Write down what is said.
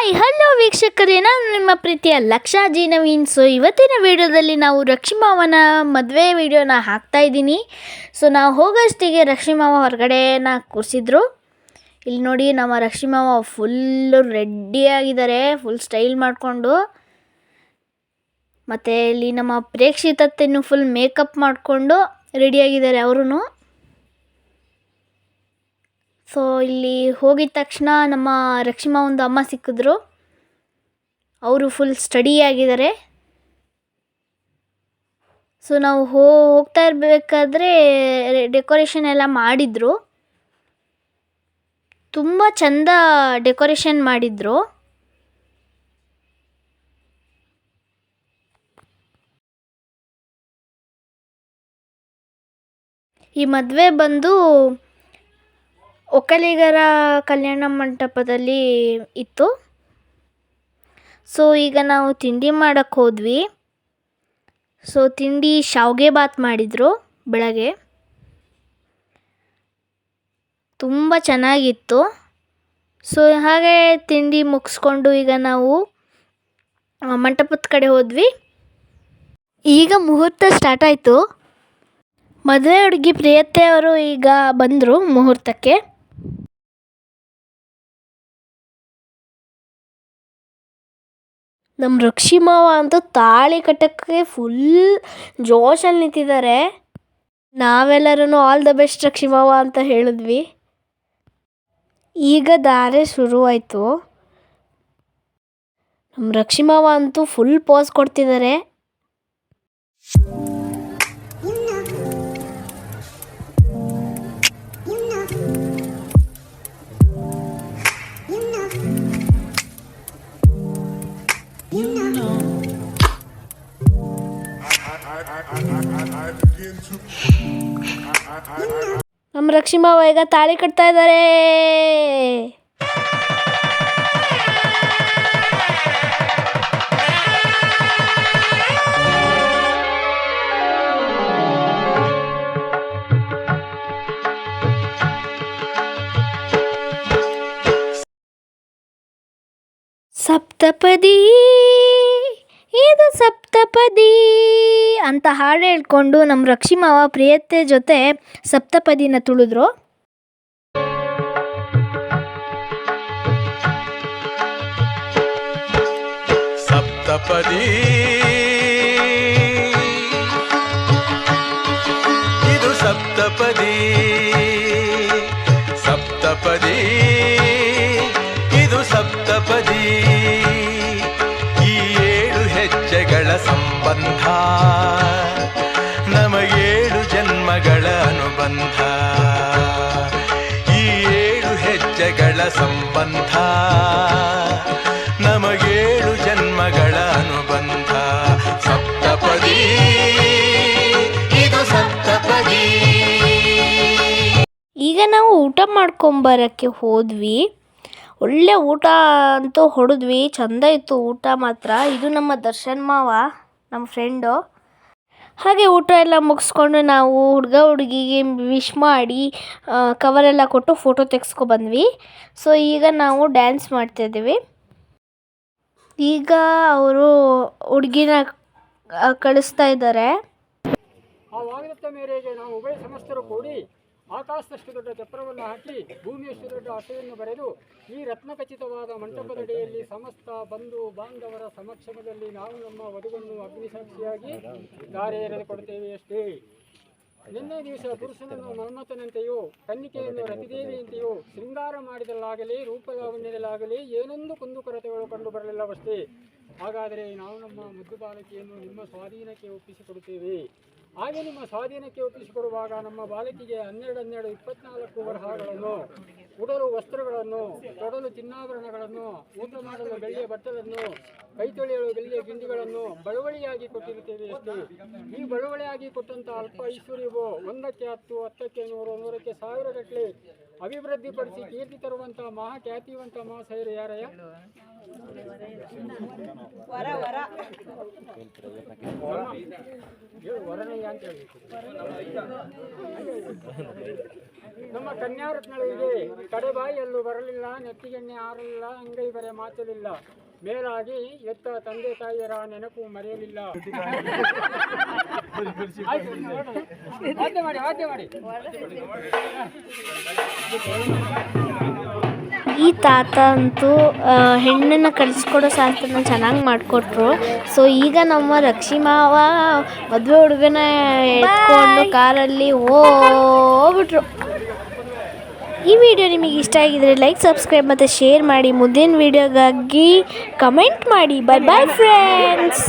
Hi hello ವೀಕ್ಷಕರೇ. ನಾನು ನಿಮ್ಮ ಪ್ರೀತಿಯ ಲಕ್ಷಾ ಜಿ ನವೀನ್. ಸೊ ಇವತ್ತಿನ ವಿಡಿಯೋದಲ್ಲಿ ನಾವು ರಕ್ಷಿಮಾವನ ಮದುವೆ ವಿಡಿಯೋನ ಹಾಕ್ತಾ ಇದ್ದೀನಿ. ಸೊ ನಾವು ಹೋಗೋಷ್ಟಿಗೆ ರಕ್ಷಿಮಾವ ಹೊರಗಡೆನ ಕೂರಿಸಿದ್ರು. ಇಲ್ಲಿ ನೋಡಿ, ನಮ್ಮ ರಕ್ಷಿಮಾವ ಫುಲ್ಲು ರೆಡಿಯಾಗಿದ್ದಾರೆ ಫುಲ್ ಸ್ಟೈಲ್ ಮಾಡಿಕೊಂಡು. ಮತ್ತು ಇಲ್ಲಿ ನಮ್ಮ ಪ್ರೇಕ್ಷಿತತ್ತೆಯನ್ನು ಫುಲ್ ಮೇಕಪ್ ಮಾಡಿಕೊಂಡು ರೆಡಿಯಾಗಿದ್ದಾರೆ ಅವರು ಸೊ ಇಲ್ಲಿ ಹೋಗಿದ ತಕ್ಷಣ ನಮ್ಮ ರಕ್ಷಿಮಾ ಒಂದು ಅಮ್ಮ ಸಿಕ್ಕಿದ್ರು. ಅವರು ಫುಲ್ ಸ್ಟಡಿ ಆಗಿದ್ದಾರೆ. ಸೊ ನಾವು ಹೋಗ್ತಾ ಇರಬೇಕಾದ್ರೆ ಡೆಕೋರೇಷನ್ ಎಲ್ಲ ಮಾಡಿದರು. ತುಂಬ ಚಂದ ಡೆಕೋರೇಷನ್ ಮಾಡಿದರು. ಈ ಮದುವೆ ಬಂದು ಒಕ್ಕಲಿಗರ ಕಲ್ಯಾಣ ಮಂಟಪದಲ್ಲಿ ಇತ್ತು. ಸೊ ಈಗ ನಾವು ತಿಂಡಿ ಮಾಡೋಕ್ಕೆ ಹೋದ್ವಿ. ಸೊ ತಿಂಡಿ ಶಾವ್ಗೆ ಬಾತ್ ಮಾಡಿದರು ಬೆಳಗ್ಗೆ. ತುಂಬ ಚೆನ್ನಾಗಿತ್ತು. ಸೊ ಹಾಗೆ ತಿಂಡಿ ಮುಗಿಸ್ಕೊಂಡು ಈಗ ನಾವು ಮಂಟಪದ ಕಡೆ ಹೋದ್ವಿ. ಈಗ ಮುಹೂರ್ತ ಸ್ಟಾರ್ಟ್ ಆಯಿತು. ಮದುವೆ ಹುಡುಗಿ ಪ್ರಿಯತೆ ಅವರು ಈಗ ಬಂದರು ಮುಹೂರ್ತಕ್ಕೆ. ನಮ್ಮ ರಕ್ಷಿಮಾವ ಅಂತೂ ತಾಳಿ ಕಟ್ಟಕ್ಕೆ ಫುಲ್ ಜೋಶಲ್ಲಿ ನಿಂತಿದ್ದಾರೆ ನಾವೆಲ್ಲರೂ ಆಲ್ ದ ಬೆಸ್ಟ್ ರಕ್ಷಿ ಮಾವ ಅಂತ ಹೇಳಿದ್ವಿ. ಈಗ ದಾರೆ ಶುರುವಾಯಿತು. ನಮ್ಮ ರಕ್ಷಿಮಾವ ಅಂತೂ ಫುಲ್ ಪೋಸ್ ಕೊಡ್ತಿದ್ದಾರೆ ನಮ್ಮ ರಕ್ಷಿಮಾವ ಈಗ ತಾಳಿ ಕಟ್ತಾ ಇದ್ದಾರೆ. ಸಪ್ತಪದಿ ಇದು ಸಪ್ತಪದಿ ಅಂತ ಹಾಡು ಹೇಳ್ಕೊಂಡು ನಮ್ಮ ರಕ್ಷಿಮಾವ ಪ್ರಿಯತೆ ಜೊತೆ ಸಪ್ತಪದಿನ ತುಳಿದ್ರು. ಸಪ್ತಪದಿ ಇದು ಸಪ್ತಪದಿ ಸಪ್ತಪದಿ ಇದು ಸಪ್ತಪದಿ ಹೆಜ್ಜೆಗಳ ಸಂಬಂಧ. ನಮಗೇಳು ಜನ್ಮಗಳ ಅನುಬಂಧ. ಈ ಏಳು ಹೆಜ್ಜೆಗಳ ಸಂಬಂಧ. ನಮಗೇಳು ಜನ್ಮಗಳ ಅನುಬಂಧ. ಸಪ್ತಪದಿ, ಇದು ಸಪ್ತಪದಿ. ಈಗ ನಾವು ಊಟ ಮಾಡ್ಕೊಂಬರಕ್ಕೆ ಹೋದ್ವಿ. ಒಳ್ಳೆ ಊಟ ಅಂತೂ ಹೊಡೆದ್ವಿ, ಚಂದ ಇತ್ತು ಊಟ ಮಾತ್ರ. ಇದು ನಮ್ಮ ದರ್ಶನ್ ಮಾವ, ನಮ್ಮ ಫ್ರೆಂಡು ಹಾಗೆ ಊಟ ಎಲ್ಲ ಮುಗಿಸ್ಕೊಂಡು ನಾವು ಹುಡುಗ ಹುಡುಗಿಗೆ ವಿಶ್ ಮಾಡಿ ಕವರೆಲ್ಲ ಕೊಟ್ಟು ಫೋಟೋ ತೆಗೆಸ್ಕೊ ಬಂದ್ವಿ. ಸೊ ಈಗ ನಾವು ಡ್ಯಾನ್ಸ್ ಮಾಡ್ತಾಯಿದ್ದೀವಿ ಈಗ ಅವರು ಹುಡುಗಿನ ಕಳಿಸ್ತಾ ಇದ್ದಾರೆ. ಆಕಾಶದಷ್ಟು ದೊಡ್ಡ ಚಪ್ರವನ್ನು ಹಾಕಿ ಭೂಮಿಯಷ್ಟು ದೊಡ್ಡ ಅರ್ಥವನ್ನು ಬರೆದು ಈ ರತ್ನಖಚಿತವಾದ ಮಂಟಪದಡಿಯಲ್ಲಿ ಸಮಸ್ತ ಬಂಧು ಬಾಂಧವರ ಸಮಕ್ಷಮದಲ್ಲಿ ನಾವು ನಮ್ಮ ವಧುವನ್ನು ಅಗ್ನಿಸಾಕ್ಷಿಯಾಗಿ ದಾರೆ ಎರೆದುಕೊಡುತ್ತೇವೆ ಅಷ್ಟೇ. ನಿನ್ನೆ ದಿವಸ ಪುರುಷನನ್ನು ಮನ್ಮಥನಂತೆಯೂ ಕನ್ನಿಕೆಯನ್ನು ರತಿದೇವಿಯಂತೆಯೋ ಶೃಂಗಾರ ಮಾಡಿದಲ್ಲಾಗಲಿ ರೂಪಲಾವಣ್ಯದಲ್ಲಾಗಲಿ ಏನೊಂದು ಕುಂದುಕೊರತೆಗಳು ಕಂಡು ಬರಲಿಲ್ಲವಷ್ಟೇ. ಹಾಗಾದರೆ ನಾವು ನಮ್ಮ ಮುದ್ದು ಬಾಲಕಿಯನ್ನು ನಿಮ್ಮ ಸ್ವಾಧೀನಕ್ಕೆ ಒಪ್ಪಿಸಿಕೊಡುತ್ತೇವೆ. ಹಾಗೆ ನಿಮ್ಮ ಸ್ವಾಧೀನಕ್ಕೆ ಒಪ್ಪಿಸಿಕೊಡುವಾಗ ನಮ್ಮ ಬಾಲಕಿಗೆ ಹನ್ನೆರಡು ಹನ್ನೆರಡು ಇಪ್ಪತ್ನಾಲ್ಕು ವರಹಗಳನ್ನು ಉಡಲು ವಸ್ತ್ರಗಳನ್ನು, ತೊಡಲು ಚಿನ್ನಾಭರಣಗಳನ್ನು, ಊಟ ಮಾಡಲು ಬೆಳ್ಳಿಯ ಬಟ್ಟಲನ್ನು ಕೈ ತೊಳೆಯಲು ಬೆಳ್ಳಿಯ ಗಿಂಡಿಗಳನ್ನು ಬಳುವಳಿಯಾಗಿ ಕೊಟ್ಟಿರುತ್ತೇವೆ ಅಷ್ಟೇ. ಈ ಬಳುವಳಿಯಾಗಿ ಕೊಟ್ಟಂತ ಅಲ್ಪ ಐಶ್ವರ್ಯವು ಒಂದಕ್ಕೆ ಹತ್ತು, ಹತ್ತಕ್ಕೆ ನೂರು, ನೂರಕ್ಕೆ ಸಾವಿರ ಗಟ್ಟಲೆ ಅಭಿವೃದ್ಧಿಪಡಿಸಿ ಕೀರ್ತಿ ತರುವಂಥ ಮಹಾ ಖ್ಯಾತಿವಂತ ಮಹಾಶಯರು ಯಾರಯ್ಯ? ನಮ್ಮ ವರನಯ್ಯ ಅಂತ ಎಲ್ಲೂ ನಮ್ಮ ಕನ್ಯಾರತ್ನಗಳಿಗೆ ಕಡೆಬಾಯಿಯಲ್ಲೂ ಬರಲಿಲ್ಲ ನೆತ್ತಿಗೆಣ್ಣೆ ಆರಲಿಲ್ಲ ಅಂಗೈ ಬರೆ ಮಾಚಲಿಲ್ಲ. ಮೇಲಾಗಿ ಎತ್ತ ತಂದೆ ತಾಯಿಯರ ನೆನಪು ಮರೆಯಲಿಲ್ಲ. ಈ ತಾತ ಅಂತೂ ಹೆಣ್ಣನ್ನ ಕಳಿಸ್ಕೊಡೋ ಸಾಸ್ತ್ರನ ಚೆನ್ನಾಗಿ ಮಾಡಿಕೊಟ್ರು. ಸೊ ಈಗ ನಮ್ಮ ರಕ್ಷಿ ಮಾವ ಮದುವೆ ಹುಡುಗನ ಎತ್ಕೊಂಡು ಕಾರಲ್ಲಿ ಹೋಗ್ಬಿಟ್ರು. ಈ ವಿಡಿಯೋ ನಿಮಗೆ ಇಷ್ಟ ಆಗಿದ್ರೆ ಲೈಕ್, ಸಬ್ಸ್ಕ್ರೈಬ್ ಮತ್ತು ಶೇರ್ ಮಾಡಿ. ಮುಂದಿನ ವಿಡಿಯೋಗಾಗಿ ಕಮೆಂಟ್ ಮಾಡಿ. Bye bye friends